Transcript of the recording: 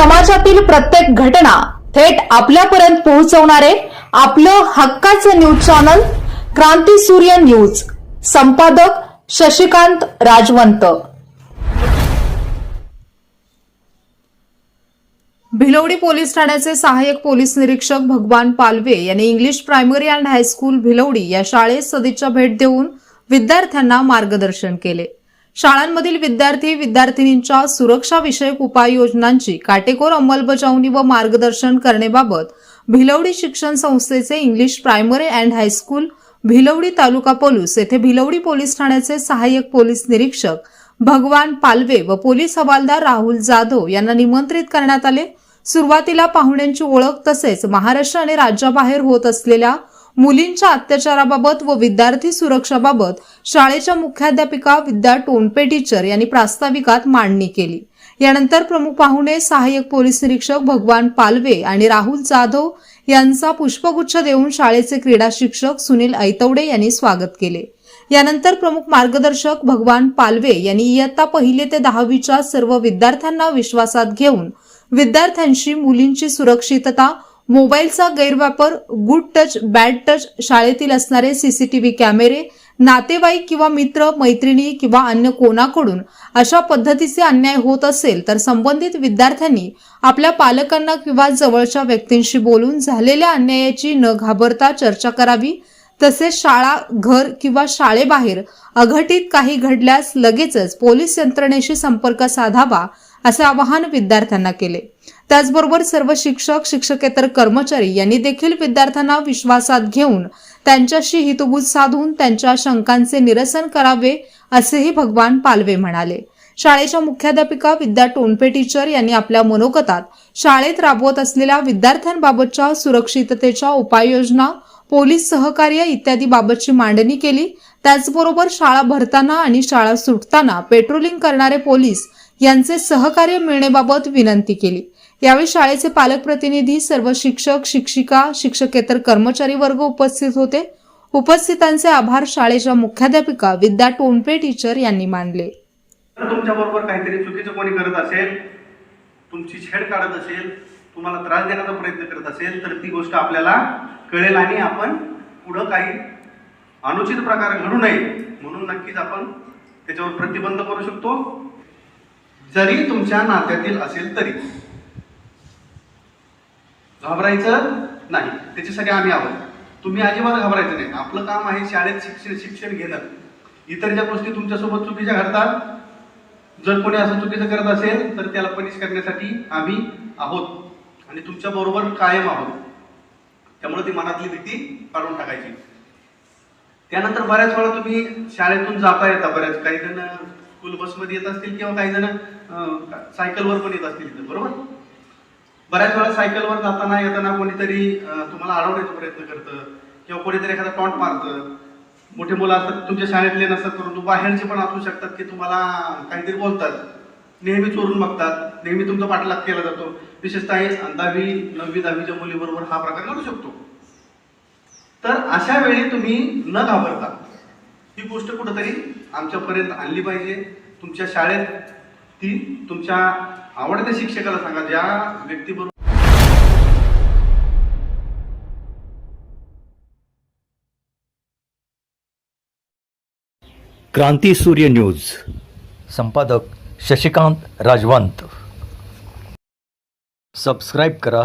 समाजातील प्रत्येक घटना थेट आपल्यापर्यंत पोहोचवणारे आपलं हक्काचं न्यूज चॅनल क्रांती सूर्य न्यूज. संपादक शशिकांत राजवंत. भिलवडी पोलीस ठाण्याचे सहाय्यक पोलीस निरीक्षक भगवान पालवे यांनी English primary and high school Bhilwadi या शाळेत सदिच्छा भेट देऊन विद्यार्थ्यांना मार्गदर्शन केले. शाळांमधील विद्यार्थी विद्यार्थिनींच्या सुरक्षाविषयक उपाययोजनांची काटेकोर अंमलबजावणी व मार्गदर्शन करण्याबाबत भिलवडी शिक्षण संस्थेचे English primary and high school Bhilwadi taluka police येथे भिलवडी पोलीस ठाण्याचे सहाय्यक पोलीस निरीक्षक भगवान पालवे व पोलीस हवालदार राहुल जाधव यांना निमंत्रित करण्यात आले. सुरुवातीला पाहुण्यांची ओळख तसेच महाराष्ट्र आणि राज्याबाहेर होत असलेल्या मुलींच्या अत्याचाराबाबत व विद्यार्थी सुरक्षाबाबत शाळेच्या मुख्याध्यापिका विद्या टोनपे टीचर यांनी प्रास्ताविकात मांडणी केली. यानंतर प्रमुख पाहुणे सहाय्यक पोलीस निरीक्षक भगवान पालवे आणि राहुल जाधव यांचा पुष्पगुच्छ देऊन शाळेचे क्रीडा शिक्षक सुनील ऐतवडे यांनी स्वागत केले. यानंतर प्रमुख मार्गदर्शक भगवान पालवे यांनी इयत्ता पहिले ते दहावीच्या सर्व विद्यार्थ्यांना विश्वासात घेऊन विद्यार्थ्यांशी मुलींची सुरक्षितता मोबाईलचा गैरवापर गुड टच बॅड टच शाळेतील असणारे सीसीटीव्ही कॅमेरे नातेवाईक किंवा मित्र मैत्रिणी किंवा अन्य कोणाकडून अशा पद्धतीचे अन्याय होत असेल तर संबंधित विद्यार्थ्यांनी आपल्या पालकांना किंवा जवळच्या व्यक्तींशी बोलून झालेल्या अन्यायाची न घाबरता चर्चा करावी. तसेच शाळा घर किंवा शाळेबाहेर अघटित काही घडल्यास लगेचच पोलीस यंत्रणेशी संपर्क साधावा. असे आवाहन विद्यार्थ्यांना केले. त्याचबरोबर सर्व शिक्षक शिक्षकेतर कर्मचारी यांनी देखील विद्यार्थ्यांना विश्वासात घेऊन त्यांच्याशी हितभूत साधून त्यांच्या शंकांचे निरसन करावे असेही भगवान पालवे म्हणाले. शाळेच्या मुख्याध्यापिका विद्या टोनपे टीचर यांनी आपल्या मनोगतात शाळेत राबवत असलेल्या विद्यार्थ्यांबाबतच्या सुरक्षिततेच्या उपाययोजना पोलीस सहकार्य इत्यादी बाबतची मांडणी केली. त्याचबरोबर शाळा भरताना आणि शाळा सुटताना पेट्रोलिंग करणारे पोलीस यांचे सहकार्य मिळण्याबाबत विनंती केली. यावेळी शाळेचे पालक प्रतिनिधी सर्व शिक्षक शिक्षिका शिक्षकेतर कर्मचारी वर्ग उपस्थित होते. उपस्थितांचे आभार शाळेच्या मुख्याध्यापिका विद्या टोनपे टीचर यांनी मानले. तुमच्या बरोबर काहीतरी चुकीचं कोणी करत असेल तुमची छेड काढत असेल तुम्हाला त्रास देण्याचा प्रयत्न करत असेल तर ती गोष्ट आपल्याला कळेल आणि आपण पुढं काही अनुचित प्रकार घडू नये. म्हणून नक्कीच आपण त्याच्यावर प्रतिबंध करू शकतो. जरी तुमच्या नात्यातील असेल तरी. घाबरायचं नाही. त्याच्यासाठी आम्ही आहोत. तुम्ही अजिबात घाबरायचं नाही. आपलं काम आहे शाळेत शिक्षण शिक्षण घेणं. इतर ज्या गोष्टी तुमच्यासोबत चुकीच्या घडतात. जर कोणी असं चुकीचं करत असेल तर त्याला पनिश करण्यासाठी आम्ही आहोत. आणि तुमच्या बरोबर कायम आहोत. त्यामुळे ती मनातली भीती काढून टाकायची. त्यानंतर बऱ्याच वेळा तुम्ही शाळेतून जाता येता. बऱ्याच काही जण स्कूल बसमध्ये येत असतील किंवा काही जण सायकलवर पण येत असतील इथं, बरोबर? बऱ्याच वेळा सायकलवर जाताना येताना कोणीतरी तुम्हाला अडवण्याचा प्रयत्न करतं किंवा कोणीतरी एखादा टॉन्ट मारतं. मोठे मुलं असतात तुमच्या शाळेतले नसतात परंतु बाहेरचे पण असू शकतात की तुम्हाला काहीतरी बोलतात. नेहमी चोरून बघतात नेहमी तुमचा पाठलाग केला जातो. विशेषतः दहावी नववी दहावीच्या मुलीबरोबर हा प्रकार घडू शकतो. तर अशा वेळी तुम्ही न घाबरता ही गोष्ट कुठंतरी आमच्यापर्यंत आणली पाहिजे. तुमच्या शाळेत ती तुमच्या आवडत्या शिक्षकाला सांगा ज्या व्यक्तीबरोबर क्रांती सूर्य न्यूज. संपादक शशिकांत राजवंत. सबस्क्राईब करा.